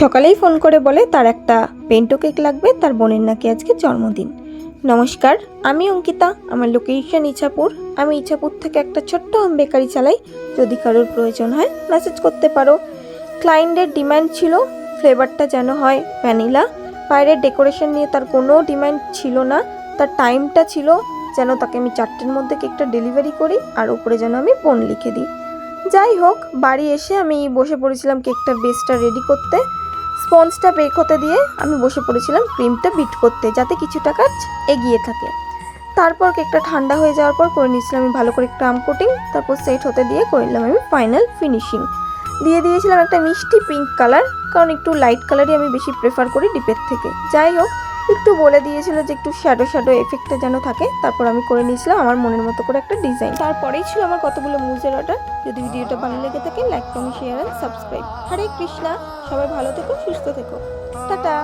সকালেই ফোন করে বলে তার একটা পেন্টো কেক লাগবে, তার বোনের নাকি আজকে জন্মদিন। নমস্কার, আমি অঙ্কিতা, আমার লোকেশন ইছাপুর। আমি ইছাপুর থেকে একটা ছোট্ট হোম বেকারি চালাই। যদি কারোর প্রয়োজন হয় মেসেজ করতে পারো। ক্লায়েন্টের ডিমান্ড ছিল ফ্লেভারটা যেন হয় ভ্যানিলা বাইরের ডেকোরেশন নিয়ে তার কোনো ডিমান্ড ছিল না। তার টাইমটা ছিল যেন তাকে আমি চারটের মধ্যে কেকটা ডেলিভারি করি আর উপরে যেন আমি বোন লিখে দিই। যাই হোক, বাড়ি এসে আমি বসে পড়েছিলাম কেকটার বেসটা রেডি করতে। স্পঞ্জটা বেক হতে দিয়ে আমি বসে পড়েছিলাম ক্রিমটা বিট করতে, যাতে কিছুটা কাজ এগিয়ে থাকে। তারপর কেকটা ঠান্ডা হয়ে যাওয়ার পর করে নিয়েছিলাম আমি ভালো করে ক্রাম কোটিং তারপর সেট হতে দিয়ে করে নিলাম আমি ফাইনাল ফিনিশিং দিয়ে দিয়েছিলাম একটা মিষ্টি পিঙ্ক কালার কারণ একটু লাইট কালারই আমি বেশি প্রেফার করি ডিপের থেকে। যাই হোক একটু বলে দিয়েছিল যে একটু শ্যাডো শ্যাডো এফেক্টটা যেন থাকে, তারপর আমি করে নিয়েছিলাম আমার মনের মতো করে একটা ডিজাইন তারপরেই ছিল আমার কতগুলো মুজের অর্ডার যদি ভিডিওটা ভালো লেগে থাকে like comment share subscribe Hare Krishna, সবাই ভালো থেকো, সুস্থ থেকো। টাটা।